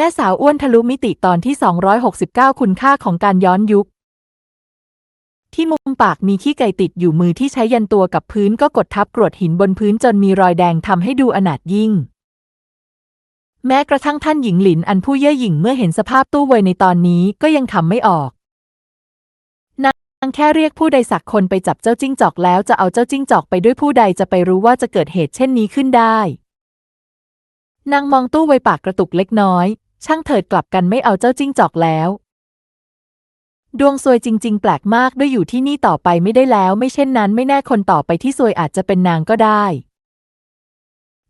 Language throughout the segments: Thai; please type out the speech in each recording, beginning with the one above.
แม่สาวอ้วนทะลุมิติตอนที่ 269 คุณค่าของการย้อนยุค ที่มุมปากมีขี้ไก่ติดอยู่มือที่ใช้ยันตัวกับพื้นก็กดทับกรวดหินบนพื้นจนมีรอยแดงทำให้ดูอนาถยิ่ง แม้กระทั่งท่านหญิงหลินอันผู้เย่อหยิ่งเมื่อเห็นสภาพตู้เวยในตอนนี้ก็ยังขำไม่ออกนางแค่เรียกผู้ใดสักคนไปจับเจ้าจิ้งจอกแล้วจะเอาเจ้าจิ้งจอกไปด้วยผู้ใดจะไปรู้ว่าจะเกิดเหตุเช่นนี้ขึ้นได้นางมองตู้ไวปากกระตุกเล็กน้อย ช่างเถิดกลับกันไม่เอาเจ้าจิ้งจอกแล้ว ดวงซวยจริง ๆ แปลกมากด้วยอยู่ที่นี่ต่อไปไม่ได้แล้ว ไม่เช่นนั้นไม่แน่คนต่อไปที่ซวยอาจจะเป็นนางก็ได้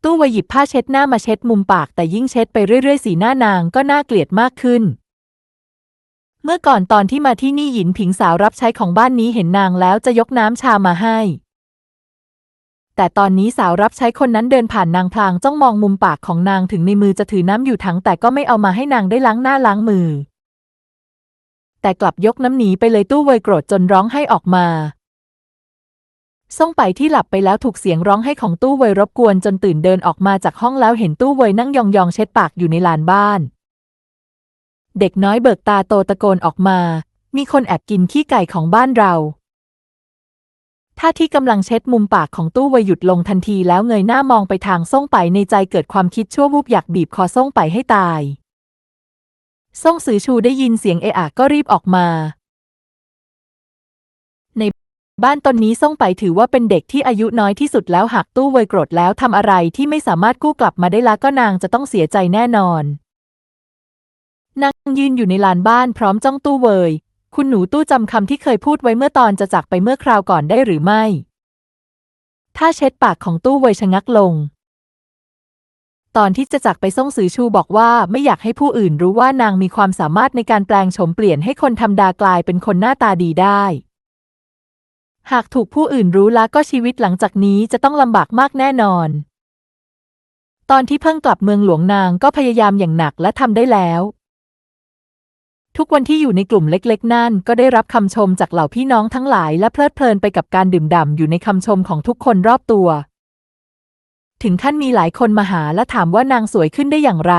ตู้วหยิบผ้าเช็ดหน้ามาเช็ดมุมปากแต่ยิ่งเช็ดไปเรื่อยๆ สีหน้านางก็น่าเกลียดมากขึ้น เมื่อก่อนตอนที่มาที่นี่หยินผิงสาวรับใช้ของบ้านนี้เห็นนางแล้วจะยกน้ำชามาให้ แต่ตอนนี้สาวรับใช้คนนั้นเดินผ่านนางพลางจ้องมองมุมปากของนางถึงในมือจะถือน้ำอยู่ถังแต่ก็ไม่เอามาให้นางได้ล้างหน้าล้างมือ แต่กลับยกน้ำหนีไปเลยตู้เวยโกรธจนร้องให้ออกมาส่งไปที่หลับไปแล้วถูกเสียงร้องให้ของตู้เวยรบกวนจนตื่นเดินออกมาจากห้องแล้วเห็นตู้เวยนั่งยองๆเช็ดปากอยู่ในลานบ้าน เด็กน้อยเบิกตาโตตะโกนออกมา มีคนแอบกินขี้ไก่ของบ้านเรา ท่าที่กำลังเช็ดมุมปากของตู้เวยหยุดลงทันทีแล้วเงยหน้ามองไปทางส่งไปในใจเกิดความคิดชั่ววูบอยากบีบคอส่งไปให้ตายส่งสือชูได้ยินเสียงเอะอะก็รีบออกมา ในบ้านตนนี้ส่งไปถือว่าเป็นเด็กที่อายุน้อยที่สุดแล้วหากตู้เวยโกรธแล้วทำอะไรที่ไม่สามารถกู้กลับมาได้ละก็นางจะต้องเสียใจแน่นอนนางยืนอยู่ในลานบ้านพร้อมจ้องตู้เวย คุณหนูตู้จำคำที่เคยพูดไว้เมื่อตอนจะจากไปเมื่อคราวก่อนได้หรือไม่ ถ้าเช็ดปากของตู้เวยชะงักลง ตอนที่จะจากไปส่งสือชูบอกว่าไม่อยากให้ผู้อื่นรู้ว่านางมีความสามารถในการแปลงโฉมเปลี่ยนให้คนธรรมดากลายเป็นคนหน้าตาดีได้ หากถูกผู้อื่นรู้แล้วก็ชีวิตหลังจากนี้จะต้องลำบากมากแน่นอน ตอนที่เพิ่งกลับเมืองหลวงนางก็พยายามอย่างหนักและทำได้แล้ว ทุกวันที่อยู่ในกลุ่มเล็กๆ นั่น ก็ได้รับคำชมจากเหล่าพี่น้องทั้งหลายและเพลิดเพลินไปกับการดื่มด่ำอยู่ในคำชมของทุกคนรอบตัว ถึงขั้นมีหลายคนมาหาและถามว่านางสวยขึ้นได้อย่างไร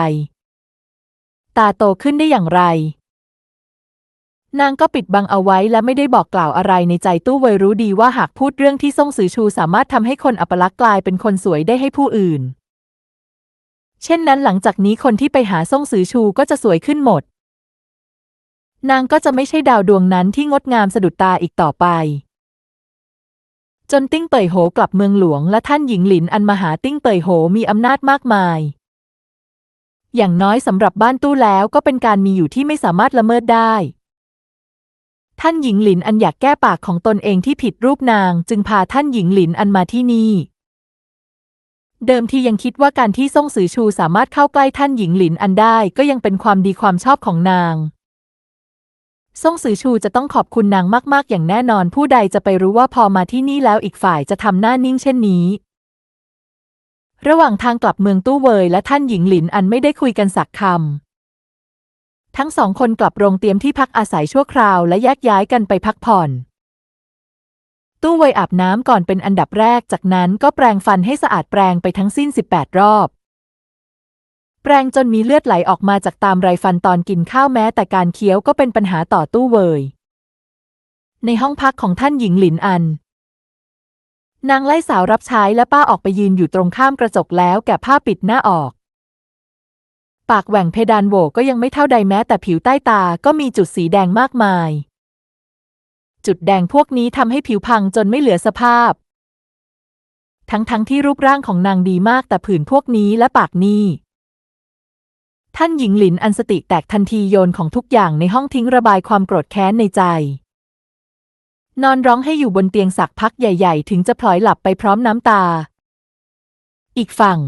ตาโตขึ้นได้อย่างไร นางก็ปิดบังเอาไว้และไม่ได้บอกกล่าวอะไรในใจตู้เวยรู้ดีว่าหากพูดเรื่องที่ส่งสือชูสามารถทำให้คนอัปลักษณ์กลายเป็นคนสวยได้ให้ผู้อื่น เช่นนั้นหลังจากนี้คนที่ไปหาส่งสือชูก็จะสวยขึ้นหมด นางก็จะไม่ใช่ดาวดวงนั้นที่งดงามสะดุดตาอีกต่อไป จนติ้งเป่ยโหกลับเมืองหลวงและท่านหญิงหลินอันมหาติ้งเป่ยโหมีอำนาจมากมาย อย่างน้อยสำหรับบ้านตู้แล้วก็เป็นการมีอยู่ที่ไม่สามารถละเมิดได้ ท่านหญิงหลินอันอยากแก้ปากของตนเองที่ผิดรูปนาง จึงพาท่านหญิงหลินอันมาที่นี่เดิมทียังคิดว่าการที่ซ่งสือชูสามารถเข้าใกล้ท่านหญิงหลินอันได้ก็ยังเป็นความดีความชอบของนาง ซ่งสือชูจะต้องขอบคุณนางมาก ๆ อย่างแน่นอนผู้ใดจะไปรู้ว่าพอมาที่นี่แล้วอีกฝ่ายจะทำหน้านิ่งเช่นนี้ ระหว่างทางกลับเมืองตู้เวยและท่านหญิงหลินอันไม่ได้คุยกันสักคำทั้งสองคนกลับโรงเตรียมที่พักอาศัยชั่วคราวและแยกย้ายกันไปพักผ่อน ตู้เวยอาบน้ำก่อนเป็นอันดับแรกจากนั้นก็แปรงฟันให้สะอาดแปรงไปทั้งสิ้น 18 รอบ แปรงจนมีเลือดไหลออกมาจากตามไรฟันตอนกินข้าวแม้แต่การเคี้ยวก็เป็นปัญหาต่อตู้เวยในห้องพักของท่านหญิงหลินอัน นางไล่สาวรับใช้และป้าออกไปยืนอยู่ตรงข้ามกระจกแล้วแกะผ้าปิดหน้าออก ปากแหว่งเพดานโหวก็ยังไม่เท่าใดแม้แต่ผิวใต้ตาก็มีจุดสีแดงมากมาย จุดแดงพวกนี้ทำให้ผิวพังจนไม่เหลือสภาพ ทั้งๆทที่รูปร่างของนางดีมากแต่ผื่นพวกนี้และปากนี่ ท่านหญิงหลินอันสติแตกทันทีโยนของทุกอย่างในห้องทิ้งระบายความโกรธแค้นในใจ นอนร้องให้อยู่บนเตียงสักพักใหญ่ๆ ถึงจะพลอยหลับไปพร้อมน้ำตา อีกฝั่ง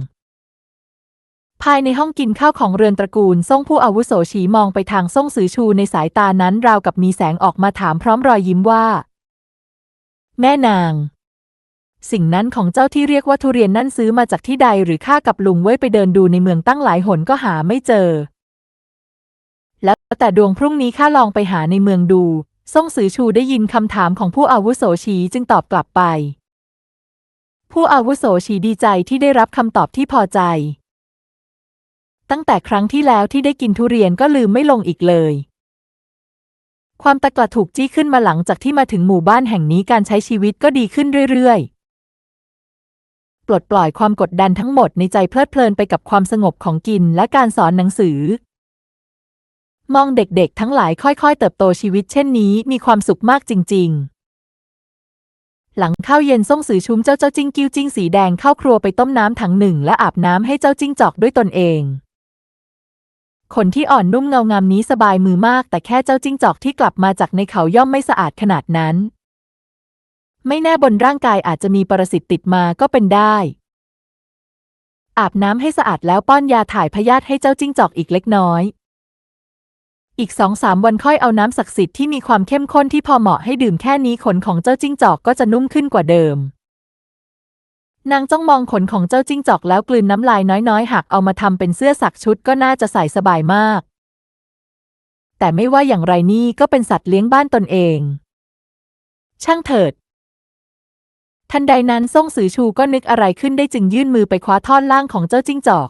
ภายในห้องกินข้าวของเรือนตระกูลซ่งผู้อาวุโสฉีมองไปทางซ่งสือชูในสายตานั้นราวกับมีแสงออกมาถามพร้อมรอยยิ้มว่า แม่นาง สิ่งนั้นของเจ้าที่เรียกว่าทุเรียนนั่นซื้อมาจากที่ใดหรือข้ากับลุงเว้ยไปเดินดูในเมืองตั้งหลายหนก็หาไม่เจอ แล้วแต่ดวงพรุ่งนี้ข้าลองไปหาในเมืองดู ซ่งสือชูได้ยินคำถามของผู้อาวุโสชีจึงตอบกลับไป ผู้อาวุโสชีดีใจที่ได้รับคำตอบที่พอใจ ตั้งแต่ครั้งที่แล้วที่ได้กินทุเรียนก็ลืมไม่ลงอีกเลยความตะกละถูกจี้ขึ้นมาหลังจากที่มาถึงหมู่บ้านแห่งนี้การใช้ชีวิตก็ดีขึ้นเรื่อยๆ ปลดปล่อยความกดดันทั้งหมดในใจเพลิดเพลินไปกับความสงบของกินและการสอนหนังสือ มองเด็กๆ ทั้งหลายค่อยๆ เติบโตชีวิตเช่นนี้มีความสุขมากจริง ๆ หลังข้าวเย็นส่งสือชุ้มเจ้าเจ้าจิ้งกิ้วจิ้งสีแดงเข้าครัวไปต้มน้ำถังหนึ่งและอาบน้ำให้เจ้าจิ้งจอกด้วยตนเองขนที่อ่อนนุ่มเงางามนี้สบายมือมาก แต่แค่เจ้าจิ้งจอกที่กลับมาจากในเขาย่อมไม่สะอาดขนาดนั้น ไม่แน่บนร่างกายอาจจะมีปรสิตติดมาก็เป็นได้ อาบน้ำให้สะอาดแล้วป้อนยาถ่ายพยาธิให้เจ้าจิ้งจอกอีกเล็กน้อย อีกสองสามวันค่อยเอาน้ำศักดิ์สิทธิ์ที่มีความเข้มข้นที่พอเหมาะให้ดื่มแค่นี้ขนของเจ้าจิ้งจอกก็จะนุ่มขึ้นกว่าเดิม นางจ้องมองขนของเจ้าจิ้งจอกแล้วกลืนน้ำลายน้อยๆหากเอามาทำเป็นเสื้อสักชุดก็น่าจะใส่สบายมาก แต่ไม่ว่าอย่างไรนี่ก็เป็นสัตว์เลี้ยงบ้านตนเอง ช่างเถิด ทันใดนั้นซ่งสือชูก็นึกอะไรขึ้นได้จึงยื่นมือไปคว้าท่อนล่างของเจ้าจิ้งจอก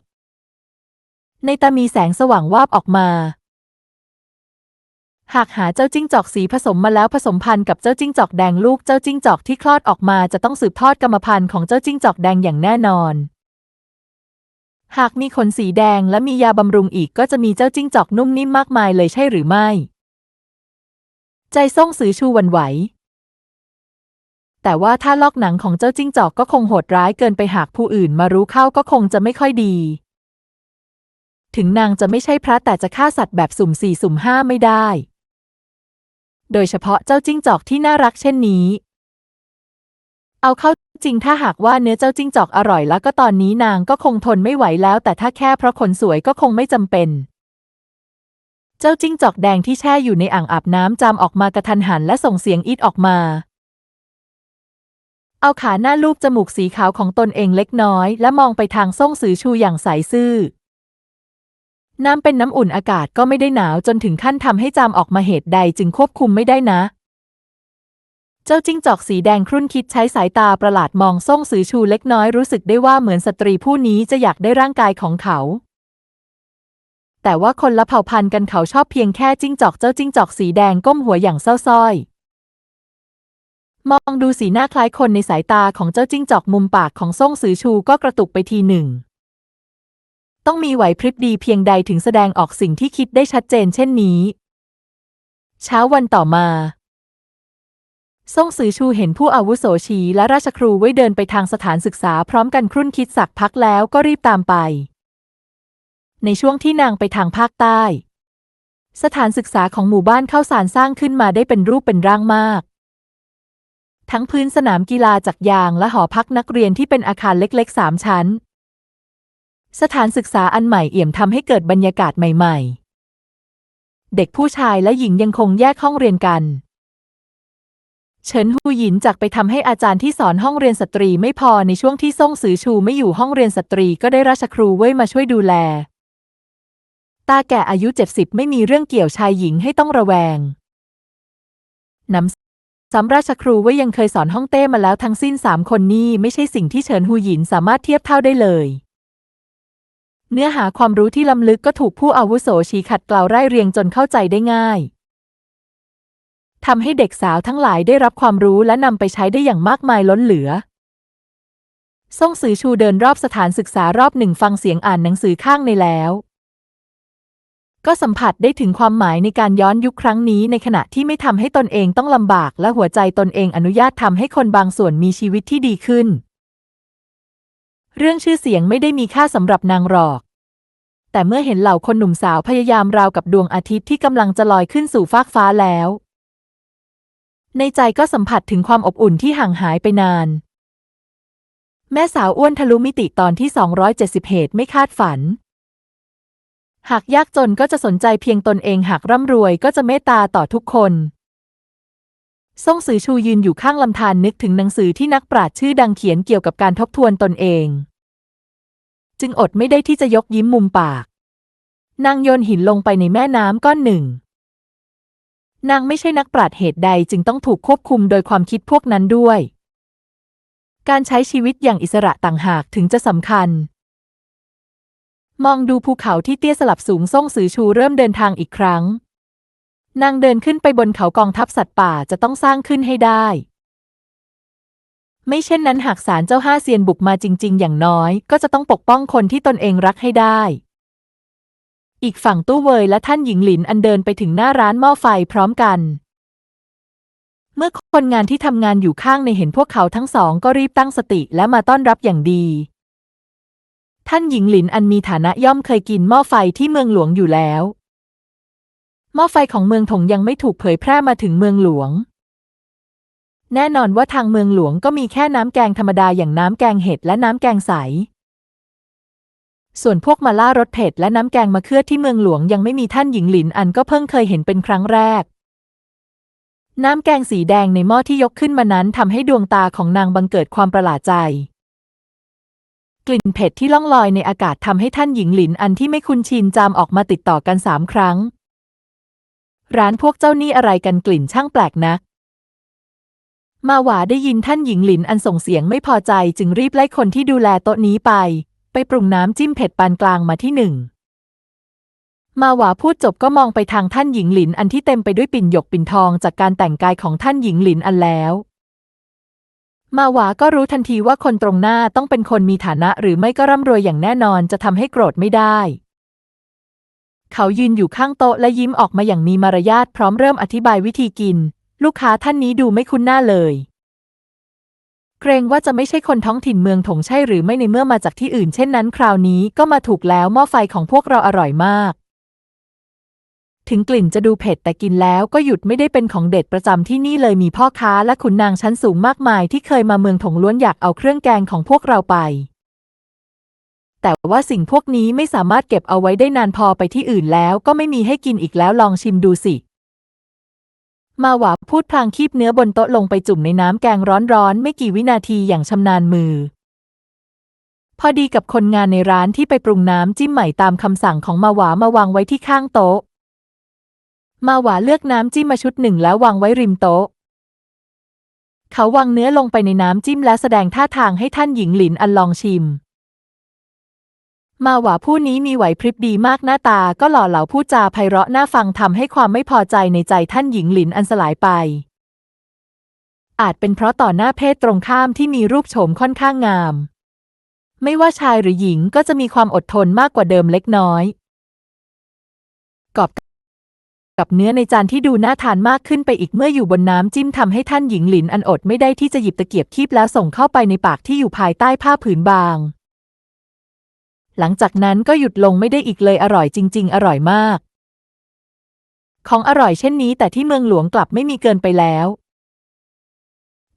ในตามีแสงสว่างวาบออกมา หากหาเจ้าจิ้งจอกสีผสมมาแล้วผสมพันธุ์กับเจ้าจิ้งจอกแดงลูกเจ้าจิ้งจอกที่คลอดออกมาจะต้องสืบทอดกรรมพันธุ์ของเจ้าจิ้งจอกแดงอย่างแน่นอน หากมีขนสีแดงและมียาบำรุงอีกก็จะมีเจ้าจิ้งจอกนุ่มนิ่มมากมายเลยใช่หรือไม่ ใจซ่งสือชูวันไหว แต่ว่าถ้าลอกหนังของเจ้าจิ้งจอกก็คงโหดร้ายเกินไปหากผู้อื่นมารู้เข้าก็คงจะไม่ค่อยดี ถึงนางจะไม่ใช่พระแต่จะฆ่าสัตว์แบบสุ่มสี่สุ่มห้าไม่ได้ โดยเฉพาะเจ้าจิ้งจอกที่น่ารักเช่นนี้ เอาเข้าจริงถ้าหากว่าเนื้อเจ้าจิ้งจอกอร่อยแล้วก็ตอนนี้นางก็คงทนไม่ไหวแล้ว แต่ถ้าแค่เพราะขนสวยก็คงไม่จำเป็นเจ้าจิ้งจอกแดงที่แช่อยู่ในอ่างอาบน้ำจามออกมากระทันหันและส่งเสียงอีดออกมา เอาขาหน้าลูบจมูกสีขาวของตนเองเล็กน้อย และมองไปทางซ่งสือชูอย่างใสซื่อ น้ำเป็นน้ำอุ่นอากาศก็ไม่ได้หนาวจนถึงขั้นทำให้จามออกมาเหตุใดจึงควบคุมไม่ได้นะ เจ้าจิ้งจอกสีแดงครุ่นคิดใช้สายตาประหลาดมองซ่งสือชูเล็กน้อยรู้สึกได้ว่าเหมือนสตรีผู้นี้จะอยากได้ร่างกายของเขาแต่ว่าคนละเผ่าพันธุ์กันเขาชอบเพียงแค่จิ้งจอกเจ้าจิ้งจอกสีแดงก้มหัวอย่างเศร้าส้อย มองดูสีหน้าคล้ายคนในสายตาของเจ้าจิ้งจอกมุมปากของซ่งสือชูก็กระตุกไปทีหนึ่ง ต้องมีไหวพริบดีเพียงใดถึงแสดงออกสิ่งที่คิดได้ชัดเจนเช่นนี้ เช้าวันต่อมาซ่งสือชูเห็นผู้อาวุโสชีและราชครูไว้เดินไปทางสถานศึกษาพร้อมกันครุ่นคิดสักพักแล้วก็รีบตามไป ในช่วงที่นางไปทางภาคใต้ สถานศึกษาของหมู่บ้านเข้าสารสร้างขึ้นมาได้เป็นรูปเป็นร่างมาก ทั้งพื้นสนามกีฬาจักรยางและหอพักนักเรียนที่เป็นอาคารเล็กๆสามชั้น สถานศึกษาอันใหม่เอี่ยมทำให้เกิดบรรยากาศใหม่ๆ เด็กผู้ชายและหญิงยังคงแยกห้องเรียนกันเฉินฮูหยินจากไปทำให้อาจารย์ที่สอนห้องเรียนสตรีไม่พอในช่วงที่ซ่งสือชูไม่อยู่ห้องเรียนสตรีก็ได้ราชครูเว่ยมาช่วยดูแล ตาแก่อายุเจ็ดสิบไม่มีเรื่องเกี่ยวชายหญิงให้ต้องระแวงนำ ซ้ำราชครูว่ยยังเคยสอนห้องเต้มาแล้วทั้งสิ้นสามคนนี่ไม่ใช่สิ่งที่เฉินฮูหยินสามารถเทียบเท่าได้เลย เนื้อหาความรู้ที่ล้ำลึกก็ถูกผู้อาวุโสชี้ขัดกล่าไร่เรียงจนเข้าใจได้ง่ายทำให้เด็กสาวทั้งหลายได้รับความรู้และนำไปใช้ได้อย่างมากมายล้นเหลือซ่งสือชูเดินรอบสถานศึกษารอบหนึ่งฟังเสียงอ่านหนังสือข้างในแล้ว ก็สัมผัสได้ถึงความหมายในการย้อนยุคครั้งนี้ในขณะที่ไม่ทำให้ตนเองต้องลำบาก และหัวใจตนเองอนุญาตทำให้คนบางส่วนมีชีวิตที่ดีขึ้น เรื่องชื่อเสียงไม่ได้มีค่าสำหรับนางหรอก แต่เมื่อเห็นเหล่าคนหนุ่มสาวพยายามราวกับดวงอาทิตย์ที่กำลังจะลอยขึ้นสู่ฟากฟ้าแล้ว ในใจก็สัมผัสถึงความอบอุ่นที่ห่างหายไปนาน แม่สาวอ้วนทะลุมิติตอนที่ 270เหตุไม่คาดฝัน หากยากจนก็จะสนใจเพียงตนเองหากร่ำรวยก็จะเมตตาต่อทุกคนซ่งสือชูยืนอยู่ข้างลำธารนนึกถึงหนังสือที่นักปราชญ์ชื่อดังเขียนเกี่ยวกับการทบทวนตนเอง จึงอดไม่ได้ที่จะยกยิ้มมุมปาก นางโยนหินลงไปในแม่น้ำก้อนหนึ่ง นางไม่ใช่นักปราชญ์เหตุใดจึงต้องถูกควบคุมโดยความคิดพวกนั้นด้วย การใช้ชีวิตอย่างอิสระต่างหากถึงจะสำคัญ มองดูภูเขาที่เตี้ยสลับสูงส่งสือชูเริ่มเดินทางอีกครั้ง นางเดินขึ้นไปบนเขากองทัพสัตว์ป่าจะต้องสร้างขึ้นให้ได้ ไม่เช่นนั้นหากศาลเจ้าห้าเซียนบุกมาจริง ๆ อย่างน้อย ก็จะต้องปกป้องคนที่ตนเองรักให้ได้ อีกฝั่งตู้เวยและท่านหญิงหลินอันเดินไปถึงหน้าร้านหม้อไฟพร้อมกัน เมื่อคนงานที่ทำงานอยู่ข้างในเห็นพวกเขาทั้งสองก็รีบตั้งสติและมาต้อนรับอย่างดี ท่านหญิงหลินอันมีฐานะย่อมเคยกินหม้อไฟที่เมืองหลวงอยู่แล้ว หม้อไฟของเมืองถงยังไม่ถูกเผยแพร่มาถึงเมืองหลวง แน่นอนว่าทางเมืองหลวงก็มีแค่น้ำแกงธรรมดาอย่างน้ำแกงเห็ดและน้ำแกงใส ส่วนพวกมาล่ารสเผ็ดและน้ำแกงมะเขือที่เมืองหลวงยังไม่มีท่านหญิงหลินอันก็เพิ่งเคยเห็นเป็นครั้งแรกน้ำแกงสีแดงในหม้อที่ยกขึ้นมานั้นทำให้ดวงตาของนางบังเกิดความประหลาดใจ กลิ่นเผ็ดที่ล่องลอยในอากาศทำให้ท่านหญิงหลินอันที่ไม่คุ้นชินจามออกมาติดต่อกันสามครั้ง ร้านพวกเจ้านี่อะไรกันกลิ่นช่างแปลกนัก มาหวาได้ยินท่านหญิงหลินอันส่งเสียงไม่พอใจจึงรีบไล่คนที่ดูแลโต๊ะนี้ไป ไปปรุงน้ำจิ้มเผ็ดปานกลางมาที่หนึ่ง มาหวาพูดจบก็มองไปทางท่านหญิงหลินอันที่เต็มไปด้วยปิ่นหยกปิ่นทองจากการแต่งกายของท่านหญิงหลินอันแล้ว มาหวาก็รู้ทันทีว่าคนตรงหน้าต้องเป็นคนมีฐานะหรือไม่ก็ร่ำรวยอย่างแน่นอนจะทำให้โกรธไม่ได้ เขายืนอยู่ข้างโต๊ะและยิ้มออกมาอย่างมีมารยาทพร้อมเริ่มอธิบายวิธีกิน ลูกค้าท่านนี้ดูไม่คุ้นหน้าเลย เกรงว่าจะไม่ใช่คนท้องถิ่นเมืองถงใช่หรือไม่ในเมื่อมาจากที่อื่นเช่นนั้น คราวนี้ก็มาถูกแล้วหม้อไฟของพวกเราอร่อยมาก ถึงกลิ่นจะดูเผ็ดแต่กินแล้วก็หยุดไม่ได้เป็นของเด็ดประจำที่นี่เลยมีพ่อค้าและขุนนางชั้นสูงมากมายที่เคยมาเมืองถงล้วนอยากเอาเครื่องแกงของพวกเราไป แต่ว่าสิ่งพวกนี้ไม่สามารถเก็บเอาไว้ได้นานพอไปที่อื่นแล้วก็ไม่มีให้กินอีกแล้วลองชิมดูสิ มาหวาพูดพลางคีบเนื้อบนโต๊ะลงไปจุ่มในน้ำแกงร้อนๆ ไม่กี่วินาทีอย่างชำนาญมือพอดีกับคนงานในร้านที่ไปปรุงน้ำจิ้มใหม่ตามคำสั่งของมาหวามาวางไว้ที่ข้างโต๊ะ มาหวาเลือกน้ำจิ้มมาชุดหนึ่งแล้ววางไว้ริมโต๊ะ เขาวางเนื้อลงไปในน้ำจิ้มและแสดงท่าทางให้ท่านหญิงหลินอันลองชิม มาหวาผู้นี้มีไหวพริบดีมากหน้าตาก็หล่อเหลาพูดจาไพเราะน่าฟังทำให้ความไม่พอใจในใจท่านหญิงหลินอันสลายไป อาจเป็นเพราะต่อหน้าเพศตรงข้ามที่มีรูปโฉมค่อนข้างงาม ไม่ว่าชายหรือหญิงก็จะมีความอดทนมากกว่าเดิมเล็กน้อยกอบ กับเนื้อในจานที่ดูน่าทานมากขึ้นไปอีกเมื่ออยู่บนน้ำจิ้มทำให้ท่านหญิงหลินอันอดไม่ได้ที่จะหยิบตะเกียบคีบแล้วส่งเข้าไปในปากที่อยู่ภายใต้ผ้าผืนบาง หลังจากนั้นก็หยุดลงไม่ได้อีกเลยอร่อยจริง ๆ อร่อยมาก ของอร่อยเช่นนี้แต่ที่เมืองหลวงกลับไม่มีเกินไปแล้ว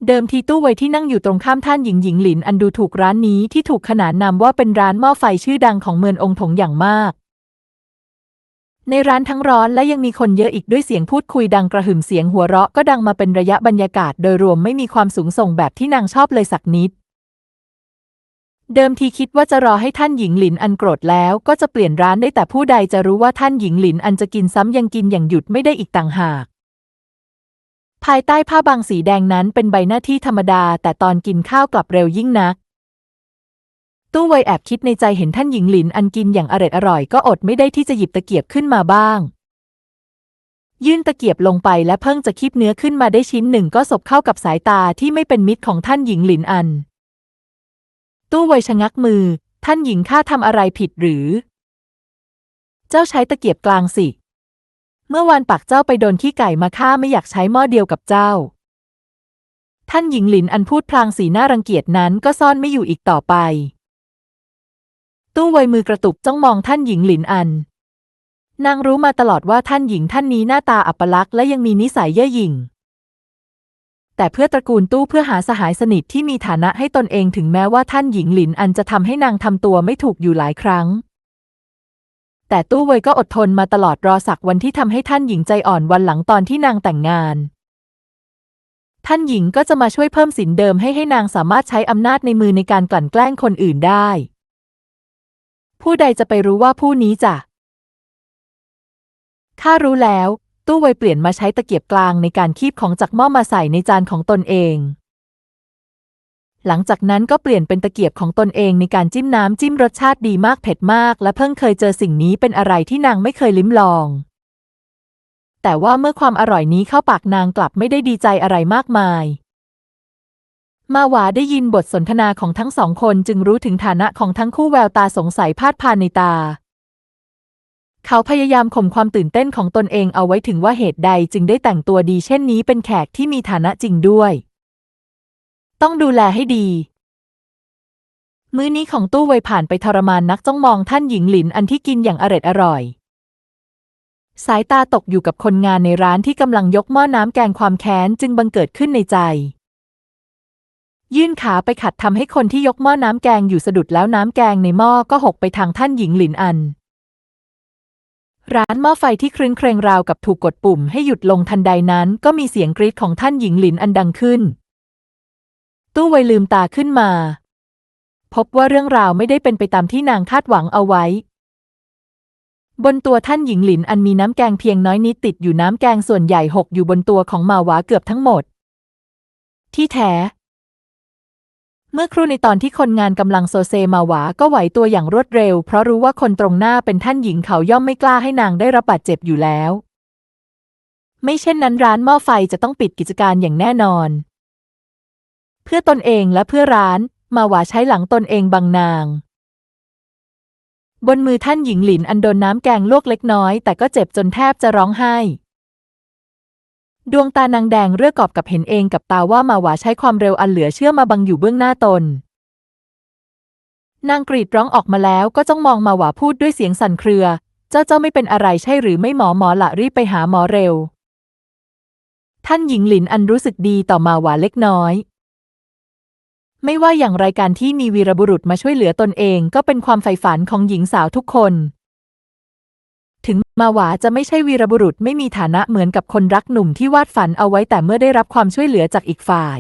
เดิมทีตู้ไว้ที่นั่งอยู่ตรงข้ามท่านหญิงหญิงหลินอันดูถูกร้านนี้ที่ถูกขนานนามว่าเป็นร้านหม้อไฟชื่อดังของเมืององถงอย่างมาก ในร้านทั้งร้อนและยังมีคนเยอะอีกด้วยเสียงพูดคุยดังกระหึ่มเสียงหัวเราะก็ดังมาเป็นระยะบรรยากาศโดยรวมไม่มีความสูงส่งแบบที่นางชอบเลยสักนิด เดิมทีคิดว่าจะรอให้ท่านหญิงหลินอันโกรธแล้วก็จะเปลี่ยนร้านได้แต่ผู้ใดจะรู้ว่าท่านหญิงหลินอันจะกินซ้ำยังกินอย่างหยุดไม่ได้อีกต่างหากภายใต้ผ้าบางสีแดงนั้นเป็นใบหน้าที่ธรรมดา แต่ตอนกินข้าวกลับเร็วยิ่งนัก ตู้ไวแอบคิดในใจเห็นท่านหญิงหลินอันกินอย่างอร็ดอร่อยก็อดไม่ได้ที่จะหยิบตะเกียบขึ้นมาบ้าง ยื่นตะเกียบลงไปและเพิ่งจะคีบเนื้อขึ้นมาได้ชิ้นหนึ่งก็สบเข้ากับสายตาที่ไม่เป็นมิตรของท่านหญิงหลินอัน ตู้ไวชะงักมือ ท่านหญิงข้าทำอะไรผิดหรือ เจ้าใช้ตะเกียบกลางสิ เมื่อวานปักเจ้าไปโดนขี้ไก่มาข้าไม่อยากใช้หม้อเดียวกับเจ้าท่านหญิงหลินอันพูดพลางสีหน้ารังเกียจนั้นก็ซ่อนไม่อยู่อีกต่อไป ตู้ไวมือกระตุกจ้องมองท่านหญิงหลินอัน นางรู้มาตลอดว่าท่านหญิงท่านนี้หน้าตาอัปลักษณ์และยังมีนิสัยเย่อหยิ่ง แต่เพื่อตระกูลตู้เพื่อหาสหายสนิทที่มีฐานะให้ตนเองถึงแม้ว่าท่านหญิงหลินอันจะทำให้นางทำตัวไม่ถูกอยู่หลายครั้ง แต่ตู้เวยก็อดทนมาตลอดรอสักวันที่ทำให้ท่านหญิงใจอ่อนวันหลังตอนที่นางแต่งงานท่านหญิงก็จะมาช่วยเพิ่มสินเดิมให้ให้นางสามารถใช้อำนาจในมือในการกลั่นแกล้งคนอื่นได้ ผู้ใดจะไปรู้ว่าผู้นี้จะข้ารู้แล้ว ตู้ไวเปลี่ยนมาใช้ตะเกียบกลางในการคีบของจากหม้อมาใส่ในจานของตนเอง หลังจากนั้นก็เปลี่ยนเป็นตะเกียบของตนเองในการจิ้มน้ำจิ้มรสชาติดีมากเผ็ดมาก และเพิ่งเคยเจอสิ่งนี้เป็นอะไรที่นางไม่เคยลิ้มลอง แต่ว่าเมื่อความอร่อยนี้เข้าปากนางกลับไม่ได้ดีใจอะไรมากมาย มาหวาได้ยินบทสนทนาของทั้งสองคนจึงรู้ถึงฐานะของทั้งคู่แววตาสงสัยพาดพานในตา เขาพยายามข่มความตื่นเต้นของตนเองเอาไว้ถึงว่าเหตุใดจึงได้แต่งตัวดีเช่นนี้เป็นแขกที่มีฐานะจริงด้วย ต้องดูแลให้ดี มื้อนี้ของตู้ไวยผ่านไปทรมานนักจ้องมองท่านหญิงหลินอันที่กินอย่างอร็ดอร่อยสายตาตกอยู่กับคนงานในร้านที่กำลังยกหม้อน้ำแกงความแค้นจึงบังเกิดขึ้นในใจ ยื่นขาไปขัดทำให้คนที่ยกหม้อน้ำแกงอยู่สะดุดแล้วน้ำแกงในหม้อก็หกไปทางท่านหญิงหลินอัน ร้านหม้อไฟที่ครึ้นเครงราวกับถูกกดปุ่มให้หยุดลงทันใดนั้น ก็มีเสียงกรีดของท่านหญิงหลินอันดังขึ้น ตู้ไวลืมตาขึ้นมา พบว่าเรื่องราวไม่ได้เป็นไปตามที่นางคาดหวังเอาไว้ บนตัวท่านหญิงหลินอันมีน้ำแกงเพียงน้อยนิดติดอยู่น้ำแกงส่วนใหญ่หกอยู่บนตัวของมาหวาเกือบทั้งหมด ที่แท้ เมื่อครู่ในตอนที่คนงานกำลังโซเซมาหวาก็ไหวตัวอย่างรวดเร็ว เพราะรู้ว่าคนตรงหน้าเป็นท่านหญิงเขาย่อมไม่กล้าให้นางได้รับบาดเจ็บอยู่แล้ว ไม่เช่นนั้นร้านหม้อไฟจะต้องปิดกิจการอย่างแน่นอน เพื่อตนเองและเพื่อร้าน มาหวาใช้หลังตนเองบังนาง บนมือท่านหญิงหลินอันโดนน้ำแกงลวกเล็กน้อยแต่ก็เจ็บจนแทบจะร้องไห้ ดวงตานางแดงเรื่อกอบกับเห็นเองกับตาว่ามาหวาใช้ความเร็วอันเหลือเชื่อมาบังอยู่เบื้องหน้าตน นางกรีดร้องออกมาแล้วก็จ้องมองมาหวาพูดด้วยเสียงสั่นเครือ เจ้าเจ้าไม่เป็นอะไรใช่หรือไม่หมอหมอละรีบไปหาหมอเร็ว ท่านหญิงหลินอันรู้สึกดีต่อมาหวาเล็กน้อย ไม่ว่าอย่างไรการที่มีวีรบุรุษมาช่วยเหลือตนเองก็เป็นความใฝ่ฝันของหญิงสาวทุกคน มาหวาจะไม่ใช่วีรบุรุษไม่มีฐานะเหมือนกับคนรักหนุ่มที่วาดฝันเอาไว้แต่เมื่อได้รับความช่วยเหลือจากอีกฝ่าย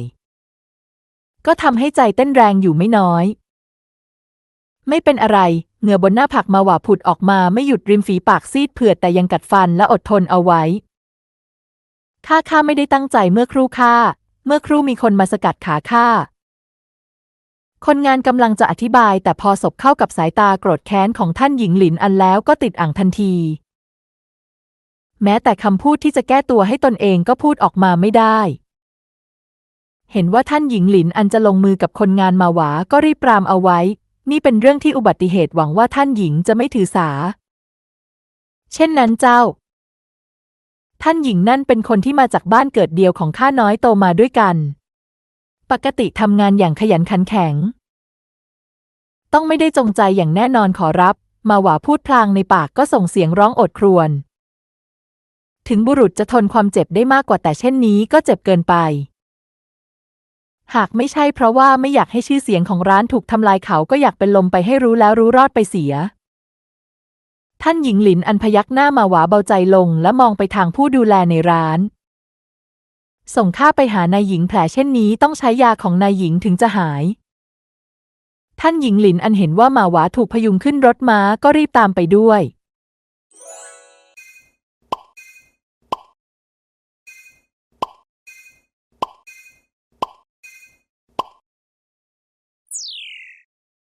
ก็ทำให้ใจเต้นแรงอยู่ไม่น้อย ไม่เป็นอะไร เหงื่อบนหน้าผากมาหวาผุดออกมาไม่หยุดริมฝีปากซีดเผือดแต่ยังกัดฟันและอดทนเอาไว้ข้าข้าไม่ได้ตั้งใจเมื่อครู่ข้าเมื่อครู่มีคนมาสกัดขาข้าคนงานกำลังจะอธิบายแต่พอสบเข้ากับสายตาโกรธแค้นของท่านหญิงหลินอันแล้วก็ติดอ่างทันที แม้แต่คำพูดที่จะแก้ตัวให้ตนเองก็พูดออกมาไม่ได้ เห็นว่าท่านหญิงหลินอันจะลงมือกับคนงานมาหวาก็รีบปรามเอาไว้ นี่เป็นเรื่องที่อุบัติเหตุหวังว่าท่านหญิงจะไม่ถือสา เช่นนั้นเจ้า ท่านหญิงนั่นเป็นคนที่มาจากบ้านเกิดเดียวของข้าน้อยโตมาด้วยกัน ปกติทำงานอย่างขยันขันแข็ง ต้องไม่ได้จงใจอย่างแน่นอนขอรับ มาหวาพูดพลางในปากก็ส่งเสียงร้องอดครวญ ถึงบุรุษจะทนความเจ็บได้มากกว่าแต่เช่นนี้ก็เจ็บเกินไป หากไม่ใช่เพราะว่าไม่อยากให้ชื่อเสียงของร้านถูกทำลายเขาก็อยากเป็นลมไปให้รู้แล้วรู้รอดไปเสีย ท่านหญิงหลินอันพยักหน้ามาหวาเบาใจลงและมองไปทางผู้ดูแลในร้าน ส่งข้าไปหานายหญิงแผลเช่นนี้ต้องใช้ยาของนายหญิงถึงจะหาย ท่านหญิงหลินอันเห็นว่ามาหวาถูกพยุงขึ้นรถม้าก็รีบตามไปด้วย